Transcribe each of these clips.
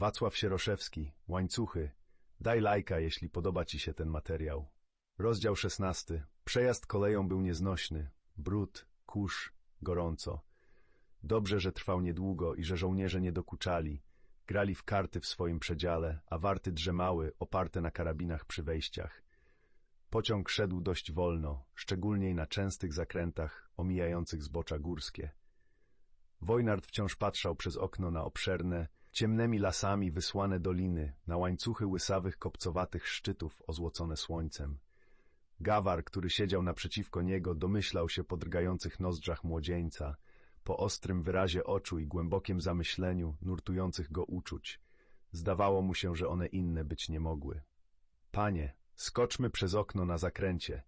Wacław Sieroszewski, Łańcuchy. Daj lajka, jeśli podoba Ci się ten materiał. Rozdział szesnasty. Przejazd koleją był nieznośny. Brud, kurz, gorąco. Dobrze, że trwał niedługo i że żołnierze nie dokuczali. Grali w karty w swoim przedziale, a warty drzemały, oparte na karabinach przy wejściach. Pociąg szedł dość wolno, szczególnie na częstych zakrętach omijających zbocza górskie. Wojnard wciąż patrzał przez okno na obszerne, ciemnymi lasami wysłane doliny, na łańcuchy łysawych kopcowatych szczytów ozłocone słońcem. Gawar, który siedział naprzeciwko niego, domyślał się po drgających nozdrzach młodzieńca, po ostrym wyrazie oczu i głębokim zamyśleniu nurtujących go uczuć. Zdawało mu się, że one inne być nie mogły. Panie, skoczmy przez okno na zakręcie.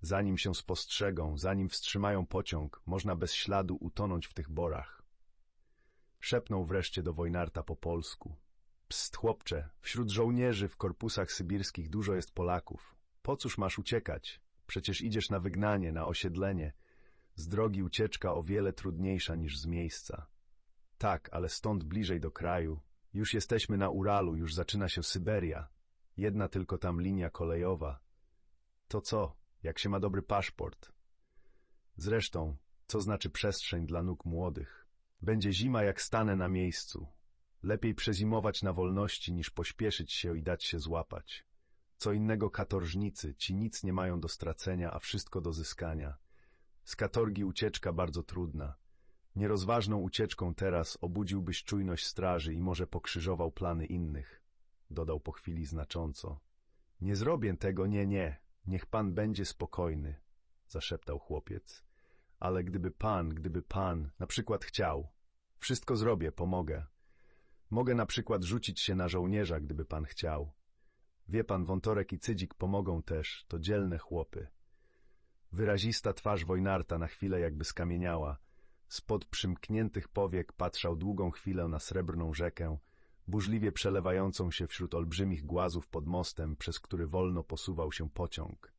Zanim się spostrzegą, zanim wstrzymają pociąg, można bez śladu utonąć w tych borach. Szepnął wreszcie do Wojnarta po polsku. Pst, chłopcze, wśród żołnierzy w korpusach sybirskich dużo jest Polaków. Po cóż masz uciekać? Przecież idziesz na wygnanie, na osiedlenie. Z drogi ucieczka o wiele trudniejsza niż z miejsca. Tak, ale stąd bliżej do kraju. Już jesteśmy na Uralu, już zaczyna się Syberia. Jedna tylko tam linia kolejowa. To co, jak się ma dobry paszport? Zresztą, co znaczy przestrzeń dla nóg młodych? Będzie zima, jak stanę na miejscu. Lepiej przezimować na wolności, niż pośpieszyć się i dać się złapać. Co innego katorżnicy, ci nic nie mają do stracenia, a wszystko do zyskania. Z katorgi ucieczka bardzo trudna. Nierozważną ucieczką teraz obudziłbyś czujność straży i może pokrzyżował plany innych. Dodał po chwili znacząco. Nie zrobię tego, nie, nie. Niech pan będzie spokojny, zaszeptał chłopiec. Ale gdyby pan, gdyby pan na przykład chciał, wszystko zrobię, pomogę. Mogę na przykład rzucić się na żołnierza, gdyby pan chciał. Wie pan, Wątorek i Cydzik pomogą też, to dzielne chłopy. Wyrazista twarz Wojnarta na chwilę jakby skamieniała. Spod przymkniętych powiek patrzał długą chwilę na srebrną rzekę, burzliwie przelewającą się wśród olbrzymich głazów pod mostem, przez który wolno posuwał się pociąg.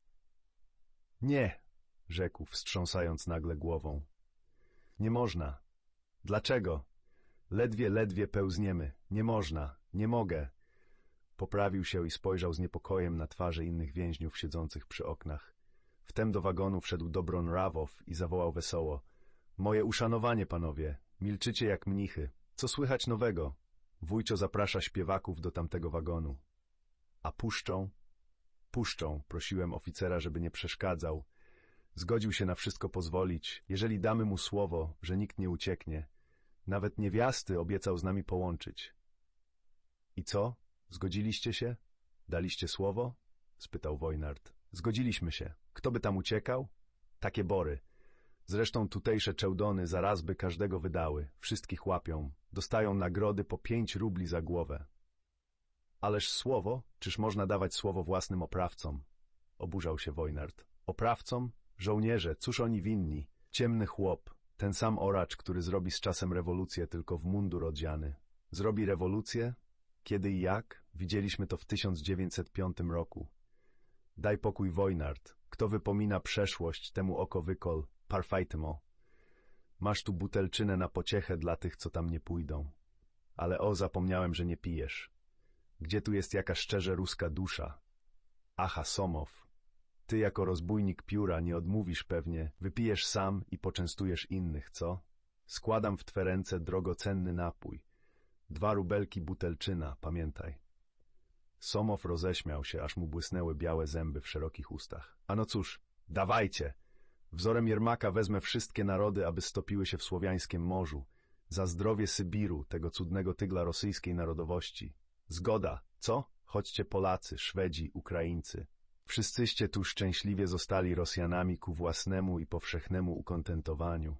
Nie, rzekł, wstrząsając nagle głową. Nie można. Dlaczego? Ledwie, ledwie pełzniemy. Nie można. Nie mogę. Poprawił się i spojrzał z niepokojem na twarze innych więźniów siedzących przy oknach. Wtem do wagonu wszedł Dobron Rawow i zawołał wesoło. Moje uszanowanie, panowie. Milczycie jak mnichy. Co słychać nowego? Wójcio zaprasza śpiewaków do tamtego wagonu. A puszczą? Puszczą, prosiłem oficera, żeby nie przeszkadzał. Zgodził się na wszystko pozwolić, jeżeli damy mu słowo, że nikt nie ucieknie. Nawet niewiasty obiecał z nami połączyć. I co? Zgodziliście się? Daliście słowo? spytał Wojnard. Zgodziliśmy się. Kto by tam uciekał? Takie bory. Zresztą tutejsze czełdony zaraz by każdego wydały. Wszystkich łapią. Dostają nagrody po pięć rubli za głowę. Ależ słowo? Czyż można dawać słowo własnym oprawcom? Oburzał się Wojnard. Oprawcom? Żołnierze, cóż oni winni? Ciemny chłop, ten sam oracz, który zrobi z czasem rewolucję tylko w mundur odziany. Zrobi rewolucję? Kiedy i jak? Widzieliśmy to w 1905 roku. Daj pokój Wojnard. Kto wypomina przeszłość, temu oko wykol. Parfajtmo. Masz tu butelczynę na pociechę dla tych, co tam nie pójdą. Ale o, zapomniałem, że nie pijesz. Gdzie tu jest jaka szczerze ruska dusza? Aha, Somow. Ty jako rozbójnik pióra nie odmówisz pewnie, wypijesz sam i poczęstujesz innych, co? Składam w twe ręce drogocenny napój. Dwa rubelki butelczyna, pamiętaj. Somow roześmiał się, aż mu błysnęły białe zęby w szerokich ustach. Ano cóż, dawajcie! Wzorem Jermaka wezmę wszystkie narody, aby stopiły się w słowiańskim morzu. Za zdrowie Sybiru, tego cudnego tygla rosyjskiej narodowości. Zgoda, co? Chodźcie Polacy, Szwedzi, Ukraińcy. Wszyscyście tu szczęśliwie zostali Rosjanami ku własnemu i powszechnemu ukontentowaniu.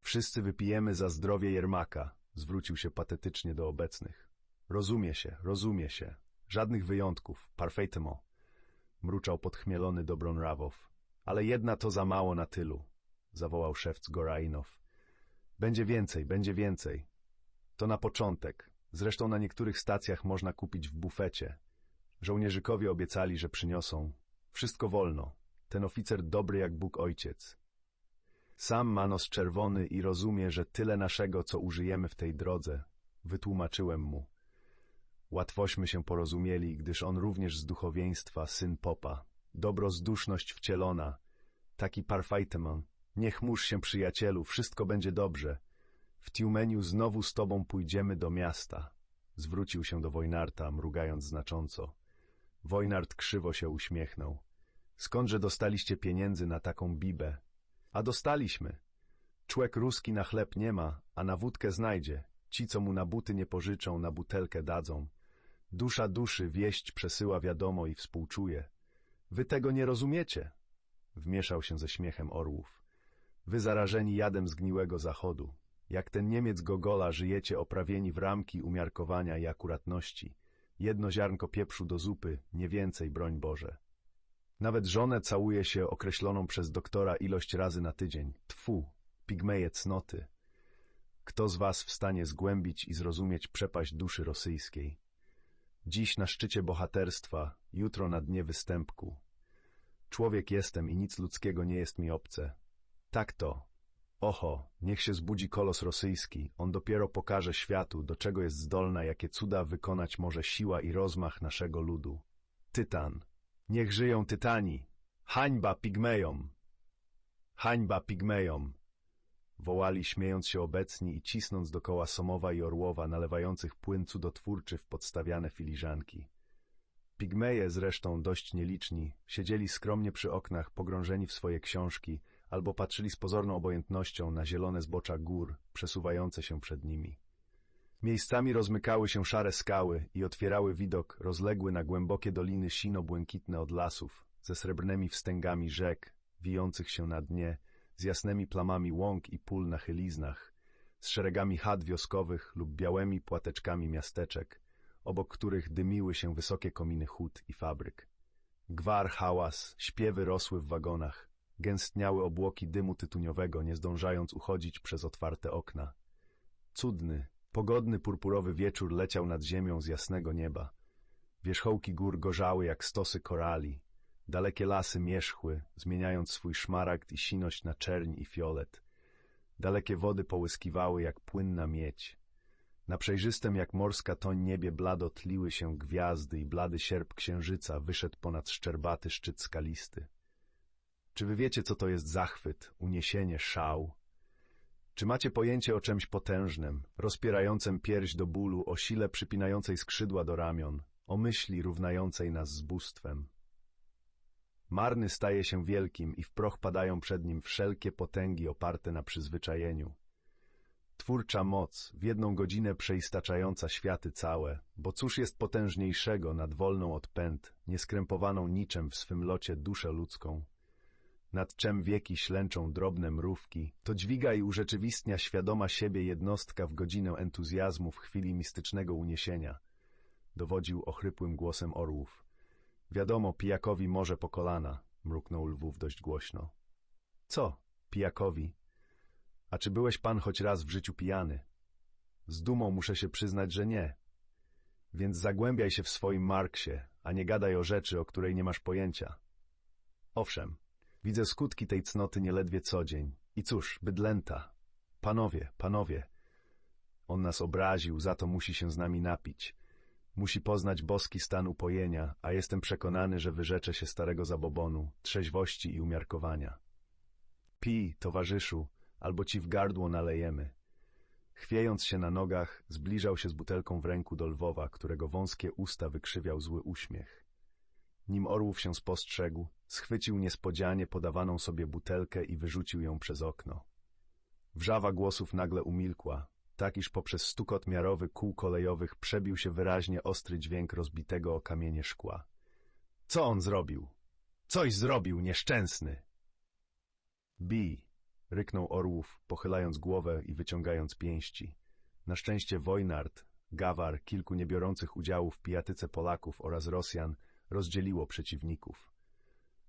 Wszyscy wypijemy za zdrowie Jermaka, zwrócił się patetycznie do obecnych. Rozumie się, rozumie się. Żadnych wyjątków, parfaitement. Mruczał podchmielony Dobron Rawow. Ale jedna to za mało na tylu, zawołał szewc Gorainow. Będzie więcej, będzie więcej. To na początek. Zresztą na niektórych stacjach można kupić w bufecie. Żołnierzykowie obiecali, że przyniosą. Wszystko wolno. Ten oficer dobry jak Bóg Ojciec. Sam ma nos czerwony i rozumie, że tyle naszego, co użyjemy w tej drodze, wytłumaczyłem mu. Łatwośmy się porozumieli, gdyż on również z duchowieństwa, syn popa. Dobrozduszność wcielona. Taki parfajtemon. Nie chmurz się, przyjacielu, wszystko będzie dobrze. W Tiumeniu znowu z tobą pójdziemy do miasta. Zwrócił się do Wojnarta, mrugając znacząco. Wojnart krzywo się uśmiechnął. Skądże dostaliście pieniędzy na taką bibę? A dostaliśmy. Człek ruski na chleb nie ma, a na wódkę znajdzie. Ci, co mu na buty nie pożyczą, na butelkę dadzą. Dusza duszy wieść przesyła wiadomo i współczuje. Wy tego nie rozumiecie. Wmieszał się ze śmiechem orłów. Wy zarażeni jadem zgniłego zachodu. Jak ten Niemiec Gogola żyjecie oprawieni w ramki umiarkowania i akuratności. Jedno ziarnko pieprzu do zupy, nie więcej, broń Boże. Nawet żonę całuje się określoną przez doktora ilość razy na tydzień. Tfu, pigmeje cnoty. Kto z was w stanie zgłębić i zrozumieć przepaść duszy rosyjskiej? Dziś na szczycie bohaterstwa, jutro na dnie występku. Człowiek jestem i nic ludzkiego nie jest mi obce. Tak to. Oho, niech się zbudzi kolos rosyjski, on dopiero pokaże światu, do czego jest zdolna, jakie cuda wykonać może siła i rozmach naszego ludu. Tytan. Niech żyją tytani! Hańba pigmejom! Hańba pigmejom! Wołali śmiejąc się obecni i cisnąc dokoła Somowa i Orłowa nalewających płyn cudotwórczy w podstawiane filiżanki. Pigmeje, zresztą dość nieliczni, siedzieli skromnie przy oknach, pogrążeni w swoje książki, albo patrzyli z pozorną obojętnością na zielone zbocza gór, przesuwające się przed nimi. Miejscami rozmykały się szare skały i otwierały widok rozległy na głębokie doliny sino-błękitne od lasów, ze srebrnymi wstęgami rzek, wijących się na dnie, z jasnymi plamami łąk i pól na chyliznach, z szeregami chat wioskowych lub białymi płateczkami miasteczek, obok których dymiły się wysokie kominy hut i fabryk. Gwar, hałas, śpiewy rosły w wagonach, gęstniały obłoki dymu tytuniowego, nie zdążając uchodzić przez otwarte okna. Cudny, pogodny purpurowy wieczór leciał nad ziemią z jasnego nieba. Wierzchołki gór gorzały jak stosy korali, dalekie lasy mierzchły, zmieniając swój szmaragd i siność na czerń i fiolet. Dalekie wody połyskiwały jak płynna miedź. Na przejrzystym jak morska toń niebie blado tliły się gwiazdy i blady sierp księżyca wyszedł ponad szczerbaty szczyt skalisty. Czy wy wiecie, co to jest zachwyt, uniesienie, szał? Czy macie pojęcie o czymś potężnym, rozpierającym pierś do bólu, o sile przypinającej skrzydła do ramion, o myśli równającej nas z bóstwem? Marny staje się wielkim i w proch padają przed nim wszelkie potęgi oparte na przyzwyczajeniu. Twórcza moc, w jedną godzinę przeistaczająca światy całe, bo cóż jest potężniejszego nad wolną od pęd, nieskrępowaną niczem w swym locie duszę ludzką? Nad czem wieki ślęczą drobne mrówki, to dźwiga i urzeczywistnia świadoma siebie jednostka w godzinę entuzjazmu w chwili mistycznego uniesienia. Dowodził ochrypłym głosem orłów. Wiadomo, pijakowi morze po kolana, mruknął lwów dość głośno. Co, pijakowi? A czy byłeś pan choć raz w życiu pijany? Z dumą muszę się przyznać, że nie. Więc zagłębiaj się w swoim Marksie, a nie gadaj o rzeczy, o której nie masz pojęcia. Owszem, Widzę skutki tej cnoty nieledwie co dzień. I cóż, bydlęta. Panowie, panowie. On nas obraził, za to musi się z nami napić. Musi poznać boski stan upojenia, a jestem przekonany, że wyrzecze się starego zabobonu, trzeźwości i umiarkowania. Pij, towarzyszu, albo ci w gardło nalejemy. Chwiejąc się na nogach, zbliżał się z butelką w ręku do Lwowa, którego wąskie usta wykrzywiał zły uśmiech. Nim Orłów się spostrzegł, schwycił niespodzianie podawaną sobie butelkę i wyrzucił ją przez okno. Wrzawa głosów nagle umilkła, tak iż poprzez stukot miarowy kół kolejowych przebił się wyraźnie ostry dźwięk rozbitego o kamienie szkła. Co on zrobił? Coś zrobił, nieszczęsny! Bi! ryknął Orłów, pochylając głowę i wyciągając pięści. Na szczęście Wojnard, Gawar, kilku niebiorących udziału w pijatyce Polaków oraz Rosjan rozdzieliło przeciwników.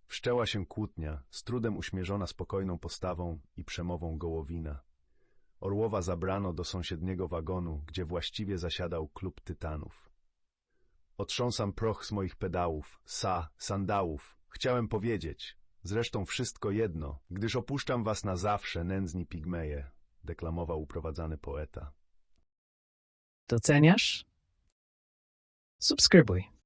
Wszczęła się kłótnia, z trudem uśmierzona spokojną postawą i przemową Gołowina. Orłowa zabrano do sąsiedniego wagonu, gdzie właściwie zasiadał klub tytanów. Otrząsam proch z moich pedałów, sa, sandałów. Chciałem powiedzieć, zresztą wszystko jedno, gdyż opuszczam was na zawsze, nędzni pigmeje, deklamował uprowadzany poeta. Doceniasz? Subskrybuj.